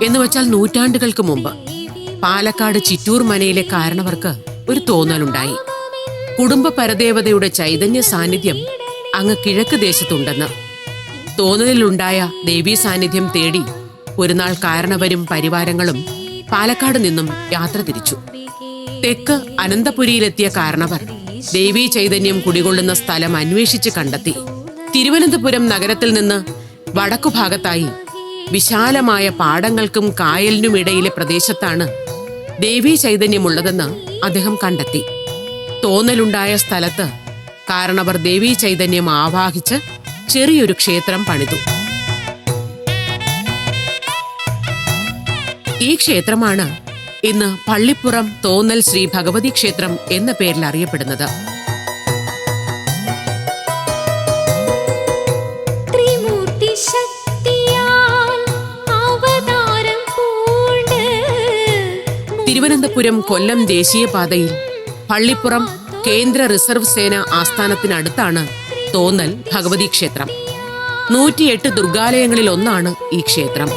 പണ്ട് എന്ന് വെച്ചാൽ നൂറ്റാണ്ടുകൾക്ക് മുമ്പ് പാലക്കാട് ചിറ്റൂർ മനയിലെ കാരണവർക്ക് ഒരു തോന്നലുണ്ടായി. കുടുംബ പരദേവതയുടെ ചൈതന്യ സാന്നിധ്യം അങ്ങ് കിഴക്ക് ദേശത്തുണ്ടെന്ന്. തോന്നലിലുണ്ടായ ദേവീ സാന്നിധ്യം തേടി ഒരു നാൾ കാരണവരും പരിവാരങ്ങളും പാലക്കാട് നിന്നും യാത്ര തിരിച്ചു. തെക്ക് അനന്തപുരിയിലെത്തിയ കാരണവർ ദേവീ ചൈതന്യം കുടികൊള്ളുന്ന സ്ഥലം അന്വേഷിച്ച് കണ്ടെത്തി. തിരുവനന്തപുരം നഗരത്തിൽ നിന്ന് വടക്കുഭാഗത്തായി വിശാലമായ പാടങ്ങൾക്കും കായലിനും ഇടയിലെ പ്രദേശത്താണ് ദേവീ ചൈതന്യമുള്ളതെന്ന് അദ്ദേഹം കണ്ടെത്തി. തോന്നലുണ്ടായ സ്ഥലത്ത് കാരണവർ ദേവീ ചൈതന്യം ആവാഹിച്ച് ചെറിയൊരു ക്ഷേത്രം പണിതു. ഈ ക്ഷേത്രമാണ് ഇന്ന് പള്ളിപ്പുറം തോന്നൽ ശ്രീ ഭഗവതി ക്ഷേത്രം എന്ന പേരിൽ അറിയപ്പെടുന്നത്. തിരുവനന്തപുരം കൊല്ലം ദേശീയപാതയിൽ പള്ളിപ്പുറം കേന്ദ്ര റിസർവ് സേന ആസ്ഥാനത്തിനടുത്താണ് തോന്നൽ ഭഗവതി ക്ഷേത്രം. നൂറ്റിയെട്ട് ദുർഗാലയങ്ങളിൽ ഒന്നാണ് ഈ ക്ഷേത്രം.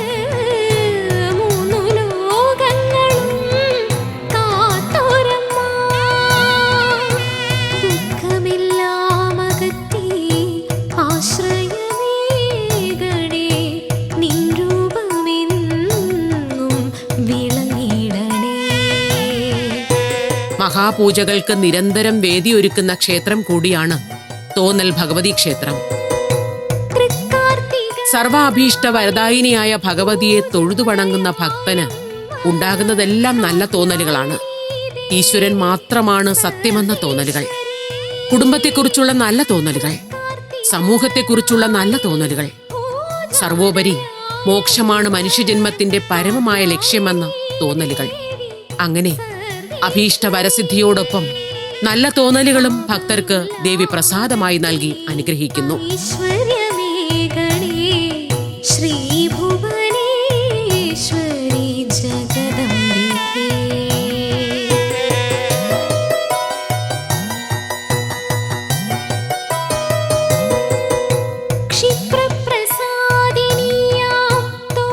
മഹാപൂജകൾക്ക് നിരന്തരം വേദിയൊരുക്കുന്ന ക്ഷേത്രം കൂടിയാണ് തോന്നൽ ഭഗവതി ക്ഷേത്രം. സർവാഭീഷ്ട വരദായിനിയായ ഭഗവതിയെ തൊഴുതു വണങ്ങുന്ന ഭക്തന് ഉണ്ടാകുന്നതെല്ലാം നല്ല തോന്നലുകളാണ്. ഈശ്വരൻ മാത്രമാണ് സത്യമെന്ന തോന്നലുകൾ. കുടുംബത്തെക്കുറിച്ചുള്ള നല്ല തോന്നലുകൾ. സമൂഹത്തെക്കുറിച്ചുള്ള നല്ല തോന്നലുകൾ. സർവോപരി മോക്ഷമാണ് മനുഷ്യജന്മത്തിന്റെ പരമമായ ലക്ഷ്യമെന്ന തോന്നലുകൾ. അങ്ങനെ അഭീഷ്ട വരസിദ്ധിയോടൊപ്പം നല്ല തോന്നലുകളും ഭക്തർക്ക് ദേവി പ്രസാദമായി നൽകി അനുഗ്രഹിക്കുന്നു.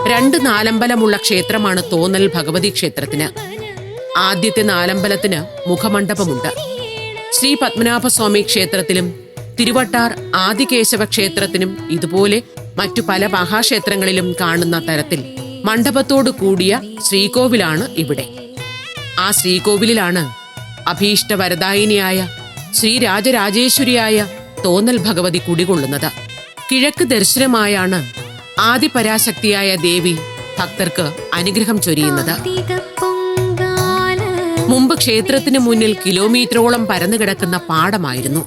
രണ്ട് നാലമ്പലമുള്ള ക്ഷേത്രമാണ് തോന്നൽ ഭഗവതി ക്ഷേത്രത്തിന്. ആദ്യത്തെ നാലമ്പലത്തിന് മുഖമണ്ഡപമുണ്ട്. ശ്രീ പത്മനാഭസ്വാമി ക്ഷേത്രത്തിലും തിരുവട്ടാർ ആദികേശവ ക്ഷേത്രത്തിനും ഇതുപോലെ മറ്റു പല മഹാക്ഷേത്രങ്ങളിലും കാണുന്ന തരത്തിൽ മണ്ഡപത്തോട് കൂടിയ ശ്രീകോവിലാണ് ഇവിടെ. ആ ശ്രീകോവിലാണ് അഭീഷ്ട വരദായിനിയായ ശ്രീരാജരാജേശ്വരിയായ തോന്നൽ ഭഗവതി കുടികൊള്ളുന്നത്. കിഴക്ക് ദർശനമായാണ് ആദിപരാശക്തിയായ ദേവി ഭക്തർക്ക് അനുഗ്രഹം ചൊരിയുന്നത്. മുമ്പ് ക്ഷേത്രത്തിന് മുന്നിൽ കിലോമീറ്ററോളം പരന്നു കിടക്കുന്ന പാടമായിരുന്നു.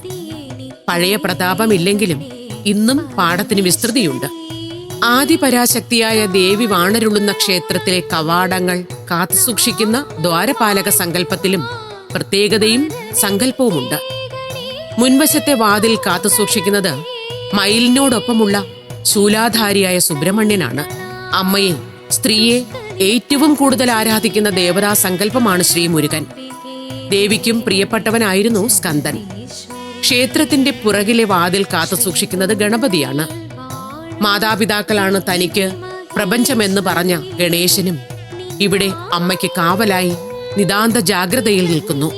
പഴയ പ്രതാപമില്ലെങ്കിലും ഇന്നും പാടത്തിന് വിസ്തൃതിയുണ്ട്. ആദിപരാശക്തിയായ ദേവി വാണരുളുന്ന ക്ഷേത്രത്തിലെ കവാടങ്ങൾ കാത്തുസൂക്ഷിക്കുന്ന ദ്വാരപാലക സങ്കല്പത്തിലും പ്രത്യേകതയും സങ്കല്പവുമുണ്ട്. മുൻവശത്തെ വാതിൽ കാത്തുസൂക്ഷിക്കുന്നത് മയിലിനോടൊപ്പമുള്ള ശൂലാധാരിയായ സുബ്രഹ്മണ്യനാണ്. അമ്മയെ സ്ത്രീയെ ഏറ്റവും കൂടുതൽ ആരാധിക്കുന്ന ദേവതാ സങ്കല്പമാണ് ശ്രീമുരുകൻ ദേവിക്കും പ്രിയപ്പെട്ടവനായിരുന്നു സ്കന്ദൻ. ക്ഷേത്രത്തിന്റെ പുറകിലെ വാതിൽ കാത്തുസൂക്ഷിക്കുന്നത് ഗണപതിയാണ്. മാതാപിതാക്കളാണ് തനിക്ക് പ്രപഞ്ചമെന്ന് പറഞ്ഞ ഗണേശനും ഇവിടെ അമ്മയ്ക്ക് കാവലായി നിതാന്ത ജാഗ്രതയിൽ നിൽക്കുന്നു.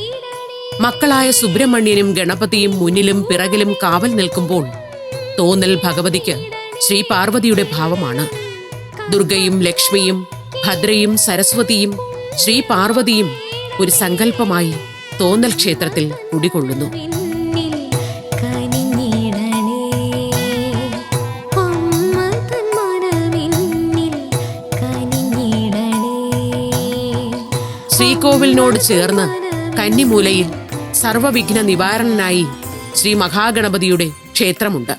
മക്കളായ സുബ്രഹ്മണ്യനും ഗണപതിയും മുന്നിലും പിറകിലും കാവൽ നിൽക്കുമ്പോൾ തോന്നൽ ഭഗവതിക്ക് ശ്രീ പാർവതിയുടെ ഭാവമാണ്. ദുർഗയും ലക്ഷ്മിയും ഭദ്രയും സരസ്വതിയും ശ്രീ പാർവതിയും ഒരു സങ്കല്പമായി തോന്നൽ ക്ഷേത്രത്തിൽ കുടികൊള്ളുന്നു. ശ്രീകോവിലിനോട് ചേർന്ന് കന്നിമൂലയിൽ സർവവിഘ്ന നിവാരണനായി ശ്രീ മഹാഗണപതിയുടെ ക്ഷേത്രമുണ്ട്.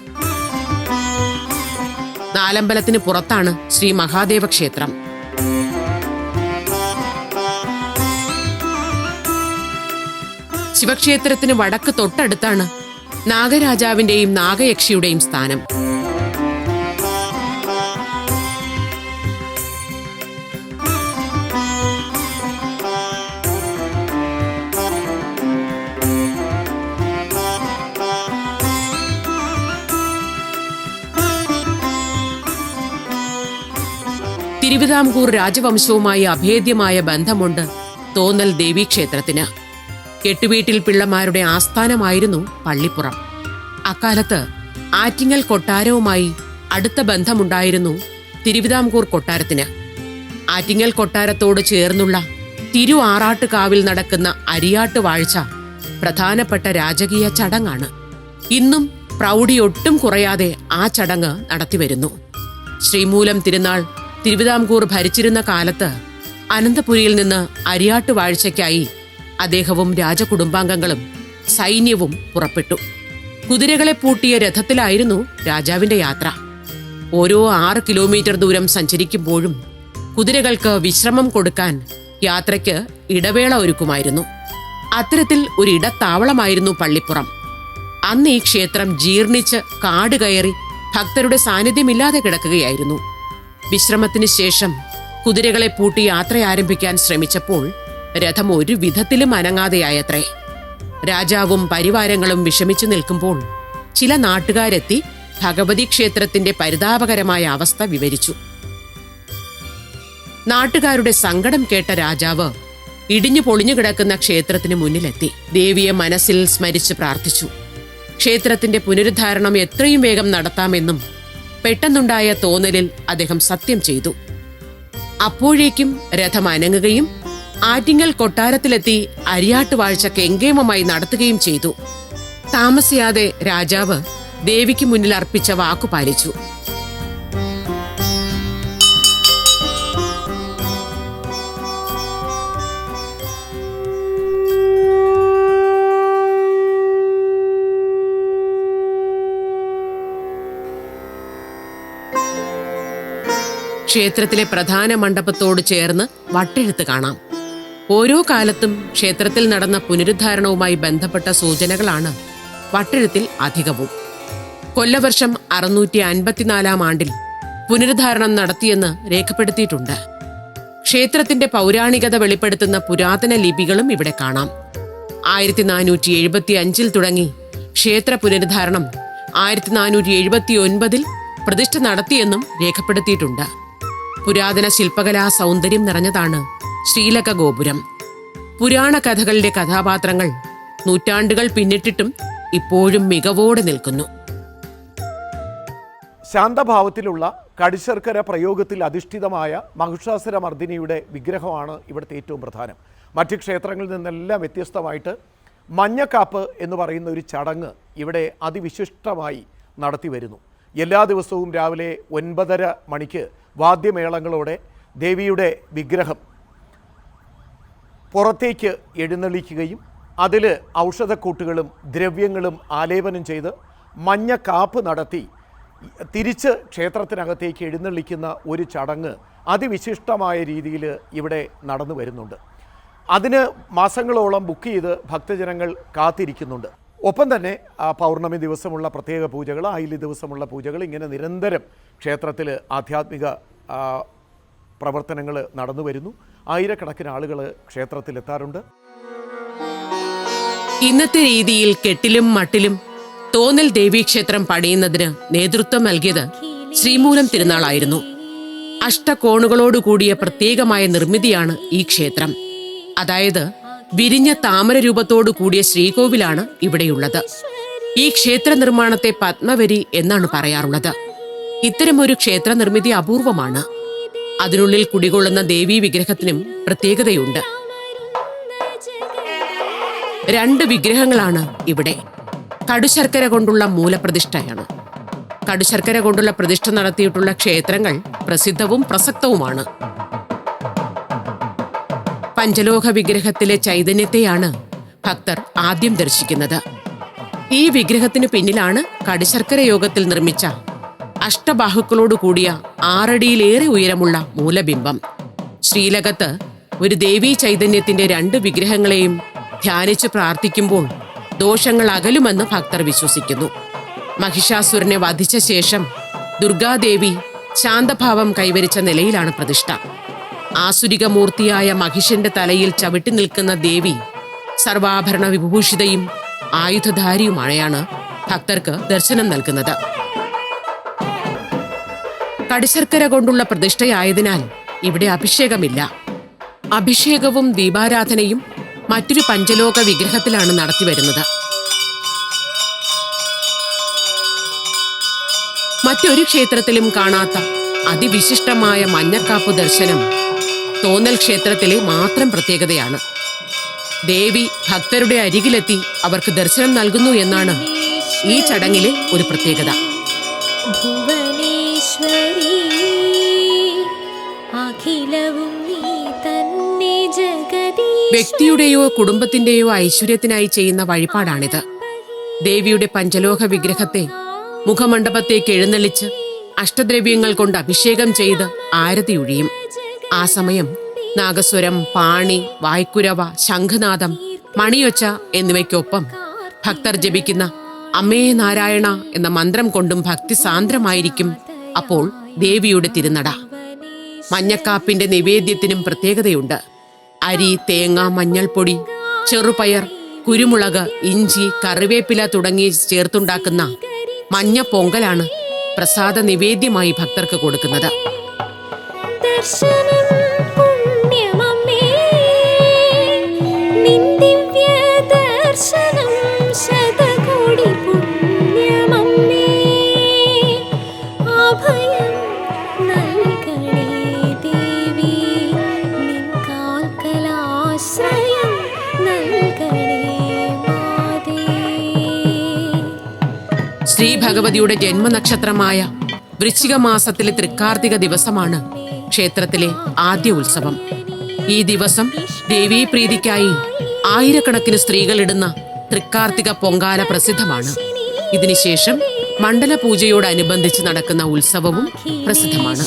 നാലമ്പലത്തിന് പുറത്താണ് ശ്രീ മഹാദേവ ക്ഷേത്രം. ശിവക്ഷേത്രത്തിന് വടക്ക് തൊട്ടടുത്താണ് നാഗരാജാവിന്റെയും നാഗയക്ഷിയുടെയും സ്ഥാനം. തിരുവിതാംകൂർ രാജവംശവുമായി അഭേദ്യമായ ബന്ധമുണ്ട് തോന്നൽ ദേവീക്ഷേത്രത്തിന്. കെട്ടുവീട്ടിൽ പിള്ളമാരുടെ ആസ്ഥാനമായിരുന്നു പള്ളിപ്പുറം. അക്കാലത്ത് ആറ്റിങ്ങൽ കൊട്ടാരവുമായി അടുത്ത ബന്ധമുണ്ടായിരുന്നു തിരുവിതാംകൂർ കൊട്ടാരത്തിന്. ആറ്റിങ്ങൽ കൊട്ടാരത്തോട് ചേർന്നുള്ള തിരു ആറാട്ടുകാവിൽ നടക്കുന്ന അരിയാട്ട് വാഴ്ച പ്രധാനപ്പെട്ട രാജകീയ ചടങ്ങാണ്. ഇന്നും പ്രൗഢിയൊട്ടും കുറയാതെ ആ ചടങ്ങ് നടത്തിവരുന്നു. ശ്രീമൂലം തിരുനാൾ തിരുവിതാംകൂർ ഭരിച്ചിരുന്ന കാലത്ത് അനന്തപുരിയിൽ നിന്ന് അരിയാട്ട് വാഴ്ചയ്ക്കായി അദ്ദേഹവും രാജകുടുംബാംഗങ്ങളും സൈന്യവും പുറപ്പെട്ടു. കുതിരകളെ പൂട്ടിയ രഥത്തിലായിരുന്നു രാജാവിന്റെ യാത്ര. ഓരോ ആറ് കിലോമീറ്റർ ദൂരം സഞ്ചരിക്കുമ്പോഴും കുതിരകൾക്ക് വിശ്രമം കൊടുക്കാൻ യാത്രയ്ക്ക് ഇടവേള ഒരുക്കുമായിരുന്നു. അത്തരത്തിൽ ഒരു ഇടത്താവളമായിരുന്നു പള്ളിപ്പുറം. അന്ന് ഈ ക്ഷേത്രം ജീർണിച്ച് കാട് കയറി ഭക്തരുടെ സാന്നിധ്യമില്ലാതെ കിടക്കുകയായിരുന്നു. വിശ്രമത്തിന് ശേഷം കുതിരകളെ പൂട്ടി യാത്ര ആരംഭിക്കാൻ ശ്രമിച്ചപ്പോൾ രഥം ഒരു വിധത്തിലും അനങ്ങാതെയായത്രേ. രാജാവും പരിവാരങ്ങളും വിഷമിച്ചു നിൽക്കുമ്പോൾ ചില നാട്ടുകാരെത്തി ഭഗവതി ക്ഷേത്രത്തിന്റെ പരിതാപകരമായ അവസ്ഥ വിവരിച്ചു. നാട്ടുകാരുടെ സങ്കടം കേട്ട രാജാവ് ഇടിഞ്ഞു പൊളിഞ്ഞു കിടക്കുന്ന ക്ഷേത്രത്തിന് മുന്നിലെത്തി. ദേവിയെ മനസ്സിൽ സ്മരിച്ച് പ്രാർത്ഥിച്ചു. ക്ഷേത്രത്തിന്റെ പുനരുദ്ധാരണം എത്രയും വേഗം നടത്താമെന്നും പെട്ടെന്നുണ്ടായ തോന്നലിൽ അദ്ദേഹം സത്യം ചെയ്തു. അപ്പോഴേക്കും രഥം അനങ്ങുകയും ആറ്റിങ്ങൽ കൊട്ടാരത്തിലെത്തി അരിയാട്ടുവാഴ്ച കെങ്കേമമായി നടത്തുകയും ചെയ്തു. താമസിയാതെ രാജാവ് ദേവിക്ക് മുന്നിൽ അർപ്പിച്ച വാക്കു പാലിച്ചു. ക്ഷേത്രത്തിലെ പ്രധാന മണ്ഡപത്തോട് ചേർന്ന് വട്ടെഴുത്ത് കാണാം. ഓരോ കാലത്തും ക്ഷേത്രത്തിൽ നടന്ന പുനരുദ്ധാരണവുമായി ബന്ധപ്പെട്ട സൂചനകളാണ് വട്ടെഴുത്തിൽ അധികവും. കൊല്ലവർഷം അറുന്നൂറ്റി അൻപത്തിനാലാം ആണ്ടിൽ പുനരുദ്ധാരണം നടത്തിയെന്ന് രേഖപ്പെടുത്തിയിട്ടുണ്ട്. ക്ഷേത്രത്തിന്റെ പൗരാണികത വെളിപ്പെടുത്തുന്ന പുരാതന ലിപികളും ഇവിടെ കാണാം. ആയിരത്തി നാനൂറ്റി എഴുപത്തി അഞ്ചിൽ തുടങ്ങി ക്ഷേത്ര പുനരുദ്ധാരണം ആയിരത്തി നാനൂറ്റി എഴുപത്തി ഒൻപതിൽ പ്രതിഷ്ഠ നടത്തിയെന്നും രേഖപ്പെടുത്തിയിട്ടുണ്ട്. പുരാതന ശില്പകലാ സൗന്ദര്യം നിറഞ്ഞതാണ് ശ്രീലക ഗോപുരം പുരാണ കഥകളുടെ കഥാപാത്രങ്ങൾ നൂറ്റാണ്ടുകൾ പിന്നിട്ടിട്ടും ഇപ്പോഴും മികവോടെ നിൽക്കുന്നു. ശാന്തഭാവത്തിലുള്ള കടിശർക്കര പ്രയോഗത്തിൽ അധിഷ്ഠിതമായ മഹിഷാസുരമർദ്ദിനിയുടെ വിഗ്രഹമാണ് ഇവിടുത്തെ ഏറ്റവും പ്രധാനം. മറ്റ് ക്ഷേത്രങ്ങളിൽ നിന്നെല്ലാം വ്യത്യസ്തമായിട്ട് മഞ്ഞക്കാപ്പ് എന്ന് പറയുന്ന ഒരു ചടങ്ങ് ഇവിടെ അതിവിശിഷ്ടമായി നടത്തി വരുന്നു. എല്ലാ ദിവസവും രാവിലെ ഒൻപതര മണിക്ക് വാദ്യമേളങ്ങളോടെ ദേവിയുടെ വിഗ്രഹം പുറത്തേക്ക് എഴുന്നള്ളിക്കുകയും അതിൽ ഔഷധക്കൂട്ടുകളും ദ്രവ്യങ്ങളും ആലേപനം ചെയ്ത് മഞ്ഞ കാപ്പ് നടത്തി തിരിച്ച് ക്ഷേത്രത്തിനകത്തേക്ക് എഴുന്നള്ളിക്കുന്ന ഒരു ചടങ്ങ് അതിവിശിഷ്ടമായ രീതിയിൽ ഇവിടെ നടന്നു വരുന്നുണ്ട്. അതിന് മാസങ്ങളോളം ബുക്ക് ചെയ്ത് ഭക്തജനങ്ങൾ കാത്തിരിക്കുന്നുണ്ട്. ഒപ്പം തന്നെ ആ, പൗർണമി ദിവസമുള്ള പ്രത്യേക പൂജകൾ ആയില്യ ദിവസമുള്ള പൂജകൾ ഇങ്ങനെ നിരന്തരം ക്ഷേത്രത്തിൽ ആധ്യാത്മിക പ്രവർത്തനങ്ങൾ നടന്നു വരുന്നു. ആയിരക്കണക്കിന് ആളുകൾ ക്ഷേത്രത്തിലെത്താറുണ്ട്. ഇന്നത്തെ രീതിയിൽ കെട്ടിലും മട്ടിലും തോന്നൽ ദേവീക്ഷേത്രം പണിയുന്നതിന് നേതൃത്വം നൽകിയത് ശ്രീമൂലം തിരുനാളായിരുന്നു. അഷ്ടകോണുകളോടുകൂടിയ പ്രത്യേകമായ നിർമ്മിതിയാണ് ഈ ക്ഷേത്രം. അതായത് വിരിഞ്ഞ താമര രൂപത്തോടു കൂടിയ ശ്രീകോവിലാണ് ഇവിടെയുള്ളത്. ഈ ക്ഷേത്ര നിർമ്മാണത്തെ പത്മവരി എന്നാണ് പറയാറുള്ളത്. ഇത്തരമൊരു ക്ഷേത്ര നിർമ്മിതി അപൂർവമാണ്. അതിനുള്ളിൽ കുടികൊള്ളുന്ന ദേവീ വിഗ്രഹത്തിനും പ്രത്യേകതയുണ്ട്. രണ്ട് വിഗ്രഹങ്ങളാണ് ഇവിടെ. കടുശർക്കര കൊണ്ടുള്ള മൂലപ്രതിഷ്ഠയാണ്. കടുശർക്കര കൊണ്ടുള്ള പ്രതിഷ്ഠ നടത്തിയിട്ടുള്ള ക്ഷേത്രങ്ങൾ പ്രസിദ്ധവും പ്രസക്തവുമാണ്. പഞ്ചലോഹ വിഗ്രഹത്തിലെ ചൈതന്യത്തെയാണ് ഭക്തർ ആദ്യം ദർശിക്കുന്നത്. ഈ വിഗ്രഹത്തിനു പിന്നിലാണ് കടുശർക്കര യോഗത്തിൽ നിർമ്മിച്ച അഷ്ടബാഹുക്കളോട് കൂടിയ ആറടിയിലേറെ ഉയരമുള്ള മൂലബിംബം. ശ്രീലകത്ത് ഒരു ദേവീ ചൈതന്യത്തിന്റെ രണ്ട് വിഗ്രഹങ്ങളെയും ധ്യാനിച്ച് പ്രാർത്ഥിക്കുമ്പോൾ ദോഷങ്ങൾ അകലുമെന്ന് ഭക്തർ വിശ്വസിക്കുന്നു. മഹിഷാസുരനെ വധിച്ച ശേഷം ദുർഗാദേവി ശാന്തഭാവം കൈവരിച്ച നിലയിലാണ് പ്രതിഷ്ഠ. ആസുരിക മൂർത്തിയായ മഹിഷന്റെ തലയിൽ ചവിട്ടി നിൽക്കുന്ന ദേവി സർവാഭരണ വിഭൂഷിതയും ആയുധധാരിയുമായാണ് ഭക്തർക്ക് ദർശനം നൽകുന്നത്. കടിശർക്കര കൊണ്ടുള്ള പ്രതിഷ്ഠയായതിനാൽ ഇവിടെ അഭിഷേകമില്ല. അഭിഷേകവും ദീപാരാധനയും മറ്റൊരു പഞ്ചലോക വിഗ്രഹത്തിലാണ് നടത്തിവരുന്നത്. മറ്റൊരു ക്ഷേത്രത്തിലും കാണാത്ത അതിവിശിഷ്ടമായ മഞ്ഞക്കാപ്പ് ദർശനം തോന്നൽ ക്ഷേത്രത്തിലെ മാത്രം പ്രത്യേകതയാണ്. ദേവി ഭക്തരുടെ അരികിലെത്തി അവർക്ക് ദർശനം നൽകുന്നു എന്നാണ് ഈ ചടങ്ങിലെ ഒരു പ്രത്യേകത. നീ തന്നെ വ്യക്തിയുടെയോ കുടുംബത്തിന്റെയോ ഐശ്വര്യത്തിനായി ചെയ്യുന്ന വഴിപാടാണിത്. ദേവിയുടെ പഞ്ചലോഹ വിഗ്രഹത്തെ മുഖമണ്ഡപത്തേക്ക് എഴുന്നള്ളിച്ച് അഷ്ടദ്രവ്യങ്ങൾ കൊണ്ട് അഭിഷേകം ചെയ്ത് ആരതി ഒഴിയും ആ സമയം നാഗസ്വരം പാണി വായ്ക്കുരവ ശംഖനാദം മണിയൊച്ച എന്നിവയ്ക്കൊപ്പം ഭക്തർ ജപിക്കുന്ന അമ്മേ നാരായണ എന്ന മന്ത്രം കൊണ്ടും ഭക്തി സാന്ദ്രമായിരിക്കും അപ്പോൾ ദേവിയുടെ തിരുനട. മഞ്ഞക്കാപ്പിന്റെ നിവേദ്യത്തിനും പ്രത്യേകതയുണ്ട്. അരി തേങ്ങ മഞ്ഞൾപ്പൊടി ചെറുപയർ കുരുമുളക് ഇഞ്ചി കറിവേപ്പില തുടങ്ങി ചേർത്തുണ്ടാക്കുന്ന മഞ്ഞ പൊങ്കലാണ് പ്രസാദ നിവേദ്യമായി ഭക്തർക്ക് കൊടുക്കുന്നത്. ദർശനം ശ്രീ ഭഗവതിയുടെ ജന്മനക്ഷത്രമായ വൃശ്ചിക മാസത്തിലെ തൃക്കാർത്തിക ദിവസമാണ് ക്ഷേത്രത്തിലെ ആദ്യ ഉത്സവം. ഈ ദിവസം ദേവീപ്രീതിക്കായി ആയിരക്കണക്കിന് സ്ത്രീകൾ ഇടുന്ന തൃക്കാർത്തിക പൊങ്കാല പ്രസിദ്ധമാണ്. ഇതിനുശേഷം മണ്ഡല പൂജയോടനുബന്ധിച്ച് നടക്കുന്ന ഉത്സവവും പ്രസിദ്ധമാണ്.